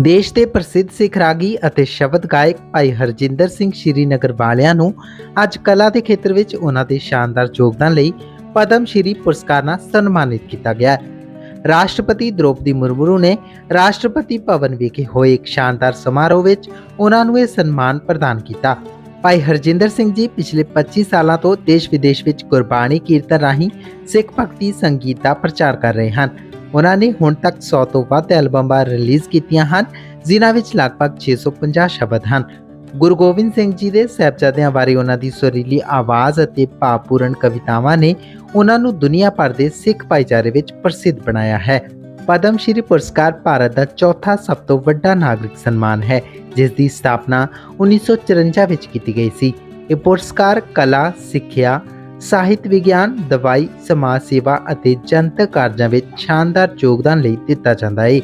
ਦੇਸ਼ ਦੇ ਪ੍ਰਸਿੱਧ ਸਿੱਖ ਰਾਗੀ ਅਤੇ ਸ਼ਬਦ ਗਾਇਕ ਭਾਈ ਹਰਜਿੰਦਰ ਸਿੰਘ ਸ਼੍ਰੀਨਗਰ ਵਾਲਿਆਂ ਨੂੰ ਅੱਜ ਕਲਾ ਦੇ ਖੇਤਰ ਵਿੱਚ ਉਹਨਾਂ ਦੇ ਸ਼ਾਨਦਾਰ ਯੋਗਦਾਨ ਲਈ ਪਦਮ ਸ਼੍ਰੀ ਪੁਰਸਕਾਰ ਨਾਲ ਸਨਮਾਨਿਤ ਕੀਤਾ ਗਿਆ ਰਾਸ਼ਟਰਪਤੀ ਦ੍ਰੋਪਦੀ ਮੁਰਮੂ ਨੇ ਰਾਸ਼ਟਰਪਤੀ ਭਵਨ ਵਿਖੇ ਹੋਏ ਇੱਕ ਸ਼ਾਨਦਾਰ ਸਮਾਰੋਹ ਵਿੱਚ ਉਹਨਾਂ ਨੂੰ ਇਹ ਸਨਮਾਨ ਪ੍ਰਦਾਨ ਕੀਤਾ। ਭਾਈ ਹਰਜਿੰਦਰ ਸਿੰਘ ਜੀ ਪਿਛਲੇ 25 ਸਾਲਾਂ ਤੋਂ ਦੇਸ਼ ਵਿਦੇਸ਼ ਵਿੱਚ ਗੁਰਬਾਣੀ ਕੀਰਤਨ ਰਾਹੀਂ ਸਿੱਖ ਭਗਤੀ ਸੰਗੀਤ ਦਾ ਪ੍ਰਚਾਰ ਕਰ ਰਹੇ ਹਨ। ਉਹਨਾਂ ਨੇ ਹੁਣ ਤੱਕ 100 ਤੋਂ ਵੱਧ ਐਲਬਮਾਂ ਰਿਲੀਜ਼ ਕੀਤੀਆਂ ਹਨ, ਜਿਨ੍ਹਾਂ ਵਿੱਚ ਲਗਭਗ 650 ਸ਼ਬਦ ਹਨ। ਗੁਰੂ ਗੋਬਿੰਦ ਸਿੰਘ ਜੀ ਦੇ ਸਾਹਿਬਜ਼ਾਦਿਆਂ ਬਾਰੇ ਉਹਨਾਂ ਦੀ ਸੁਰੀਲੀ ਆਵਾਜ਼ ਅਤੇ ਭਾਵਪੂਰਨ ਕਵਿਤਾਵਾਂ ਨੇ ਉਹਨਾਂ ਨੂੰ ਦੁਨੀਆ ਭਰ ਦੇ ਸਿੱਖ ਭਾਈਚਾਰੇ ਵਿੱਚ ਪ੍ਰਸਿੱਧ ਬਣਾਇਆ ਹੈ। ਪਦਮ ਸ਼੍ਰੀ ਪੁਰਸਕਾਰ ਭਾਰਤ ਦਾ ਚੌਥਾ ਸਭ ਤੋਂ ਵੱਡਾ ਨਾਗਰਿਕ ਸਨਮਾਨ ਹੈ, ਜਿਸ ਦੀ ਸਥਾਪਨਾ 1954 ਵਿੱਚ ਕੀਤੀ ਗਈ ਸੀ। ਇਹ ਪੁਰਸਕਾਰ ਕਲਾ, ਸਿੱਖਿਆ ਸਾਹਿਤ ਵਿਗਿਆਨ, ਦਵਾਈ, ਸਮਾਜ ਸੇਵਾ ਅਤੇ ਜਨਤਕ ਕਾਰਜਾਂ ਵਿੱਚ ਸ਼ਾਨਦਾਰ ਯੋਗਦਾਨ ਲਈ ਦਿੱਤਾ ਜਾਂਦਾ ਹੈ